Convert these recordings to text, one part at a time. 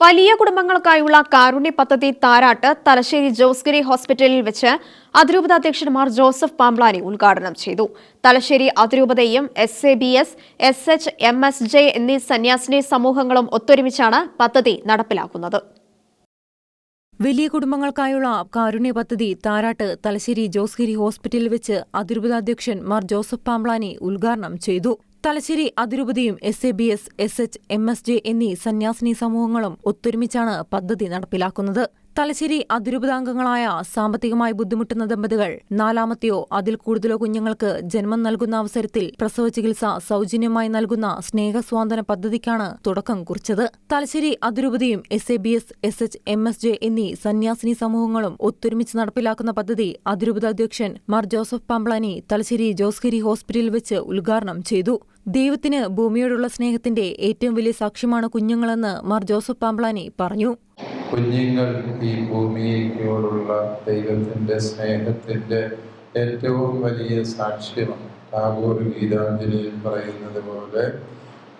വലിയ കുടുംബങ്ങൾക്കായുള്ള കാരുണ്യ പദ്ധതി താരാട്ട് തലശ്ശേരി ജോസ്ഗിരി ഹോസ്പിറ്റലിൽ വെച്ച് അതിരൂപത അധ്യക്ഷന്മാർ ജോസഫ് പാംബ്ലാനി ഉദ്ഘാടനം ചെയ്തു. Thalassery അതിരൂപതയും S A B S S H M S J എന്നീ സന്യാസിനി സമൂഹങ്ങളും ഒത്തൊരുമിച്ചാണ് പദ്ധതി നടപ്പിലാക്കുന്നത്. വലിയ കുടുംബങ്ങൾക്കായുള്ള കാരുണ്യ പദ്ധതി താരാട്ട് തലശ്ശേരി ജോസ്ഗിരി ഹോസ്പിറ്റലിൽ വെച്ച് അതിരൂപത അധ്യക്ഷൻ മാർ ജോസഫ് പാംബ്ലാനി ഉദ്ഘാടനം ചെയ്തു. Thalassery അതിരൂപതയും S A B S S H M S J എന്നീ സന്യാസിനി സമൂഹങ്ങളും ഒത്തൊരുമിച്ചാണ് പദ്ധതി നടപ്പിലാക്കുന്നത്. തലശ്ശേരി അതിരൂപതാംഗങ്ങളായ സാമ്പത്തികമായി ബുദ്ധിമുട്ടുന്ന ദമ്പതികൾ നാലാമത്തെയോ അതിൽ കൂടുതലോ കുഞ്ഞുങ്ങൾക്ക് ജന്മം നൽകുന്ന അവസരത്തിൽ പ്രസവ ചികിത്സ സൗജന്യമായി നൽകുന്ന സ്നേഹസ്വാന്തന പദ്ധതിക്കാണ് തുടക്കം കുറിച്ചത്. Thalassery അതിരൂപതയും S A B S S H M S J എന്നീ സന്യാസിനി സമൂഹങ്ങളും ഒത്തൊരുമിച്ച് നടപ്പിലാക്കുന്ന പദ്ധതി അതിരൂപത അധ്യക്ഷൻ മാർ ജോസഫ് പമ്പ്ളാനി തലശ്ശേരി ജോസ്ഗിരി ഹോസ്പിറ്റലിൽ വെച്ച് ഉദ്ഘാടനം ചെയ്തു. ദൈവത്തിന് ഭൂമിയോടുള്ള സ്നേഹത്തിന്റെ ഏറ്റവും വലിയ സാക്ഷ്യമാണ് കുഞ്ഞുങ്ങളെന്ന് മാർ ജോസഫ് പാംബ്ലാനി പറഞ്ഞു. കുഞ്ഞുങ്ങൾ ഈ ഭൂമിയോടുള്ള ദൈവത്തിന്റെ സ്നേഹത്തിന്റെ ഏറ്റവും വലിയ സാക്ഷ്യമാണ് ടാഗോർ ഗീതാഞ്ജലിയിൽ പറയുന്നത് പോലെ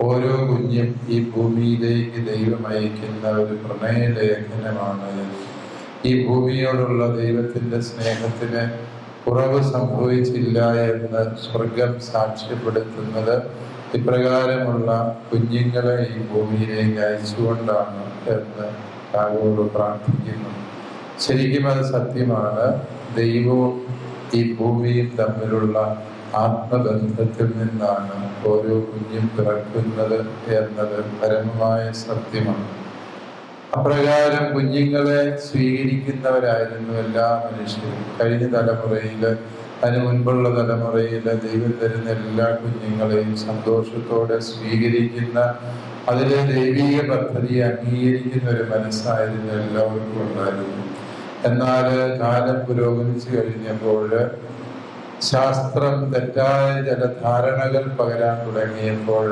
ഓരോ കുഞ്ഞും ഈ ഭൂമിയിലേക്ക് ദൈവം അയക്കുന്ന ഒരു പ്രണയലേഖനമാണ്. ഈ ഭൂമിയോടുള്ള ദൈവത്തിന്റെ സ്നേഹത്തിന് കുറവ് സംഭവിച്ചില്ല എന്ന് സ്വർഗം സാക്ഷ്യപ്പെടുത്തുന്നത് ഇപ്രകാരമുള്ള കുഞ്ഞുങ്ങളെ ഈ ഭൂമിയിലേക്ക് അയച്ചുകൊണ്ടാണ് എന്ന് ടാഗോർ പ്രാർത്ഥിക്കുന്നു. ശരിക്കും അത് സത്യമാണ്. ദൈവവും ഈ ഭൂമിയും തമ്മിലുള്ള ആത്മബന്ധത്തിൽ നിന്നാണ് ഓരോ കുഞ്ഞും പിറക്കുന്നത് എന്നത് പരമമായ സത്യമാണ്. അപ്രകാരം കുഞ്ഞുങ്ങളെ സ്വീകരിക്കുന്നവരായിരുന്നു എല്ലാ മനുഷ്യരും. കഴിഞ്ഞ തലമുറയിൽ അതിന് മുൻപുള്ള തലമുറയിൽ ദൈവം തരുന്ന എല്ലാ കുഞ്ഞുങ്ങളെയും സന്തോഷത്തോടെ സ്വീകരിക്കുന്ന അതിലെ ദൈവീക പദ്ധതിയെ അംഗീകരിക്കുന്ന ഒരു മനസ്സായിരുന്നു എല്ലാവർക്കും ഉണ്ടായിരുന്നു. എന്നാൽ കാലം പുരോഗമിച്ചു കഴിഞ്ഞപ്പോൾ ശാസ്ത്രം തെറ്റായ ചില ധാരണകൾ പകരാൻ തുടങ്ങിയപ്പോൾ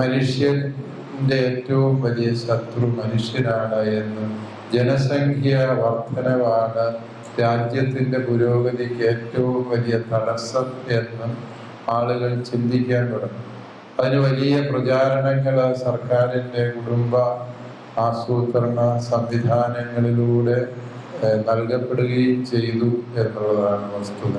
മനുഷ്യന്റെ ഏറ്റവും വലിയ ശത്രു മനുഷ്യനാണ് എന്നും ജനസംഖ്യ വർധനവാണ് രാജ്യത്തിന്റെ പുരോഗതിക്ക് ഏറ്റവും വലിയ തടസ്സം എന്നും ആളുകൾ ചിന്തിക്കാൻ തുടങ്ങി. അതിന് വലിയ പ്രചാരണങ്ങൾ സർക്കാരിന്റെ കുടുംബ ആസൂത്രണ സംവിധാനങ്ങളിലൂടെ നൽകപ്പെടുകയും ചെയ്തു എന്നുള്ളതാണ് വസ്തുത.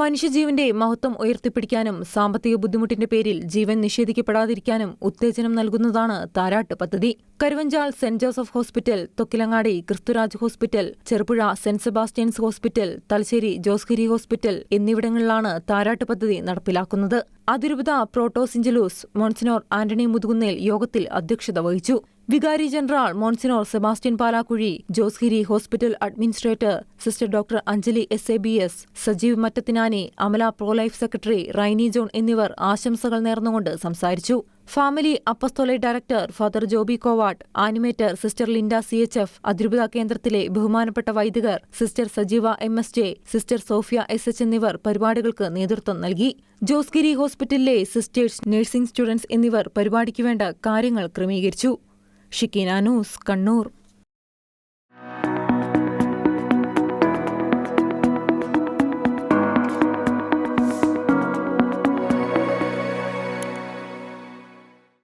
മനുഷ്യജീവന്റെ മഹത്വം ഉയർത്തിപ്പിടിക്കാനും സാമ്പത്തിക ബുദ്ധിമുട്ടിന്റെ പേരിൽ ജീവൻ നിഷേധിക്കപ്പെടാതിരിക്കാനും ഉത്തേജനം നൽകുന്നതാണ് താരാട്ട് പദ്ധതി. Karuvanchal saint Joseph hospital Thokkilangadi Kristuraj hospital Cherupuzha saint Sebastian's hospital Thalassery Josgiri hospital എന്നിവിടങ്ങളിലാണ് താരാട്ട് പദ്ധതി നടപ്പിലാക്കുന്നത്. അതിരൂപത പ്രോട്ടോസിഞ്ചലൂസ് മോൺസിനോർ ആന്റണി മുതുകുന്നേൽ യോഗത്തിൽ അധ്യക്ഷത വഹിച്ചു. വികാരി general monsignor Sebastian Palakuzhy Josgiri hospital administrator sister doctor Anjali S A B S Sajeev Mattathinani Amala prolife secretary Rainy John എന്നിവർ ആശംസകൾ നേർന്നുകൊണ്ട് സംസാരിച്ചു. Family apostolate director father Joby Kovatt animator sister Linda C H F അതിരൂപത കേന്ദ്രത്തിലെ ബഹുമാനപ്പെട്ട വൈദികർ sister Sajeeva M S J sister Sophia S H എന്നിവർ പരിപാടികൾക്ക് നേതൃത്വം നൽകി. ജോസ്ഗിരി ഹോസ്പിറ്റലിലെ സിസ്റ്റേഴ്സ് നഴ്സിംഗ് സ്റ്റുഡൻസ് എന്നിവർ പരിപാടിക്ക് വേണ്ട കാര്യങ്ങൾ ക്രമീകരിച്ചു. ഷിക്കീന ന്യൂസ് കണ്ണൂർ.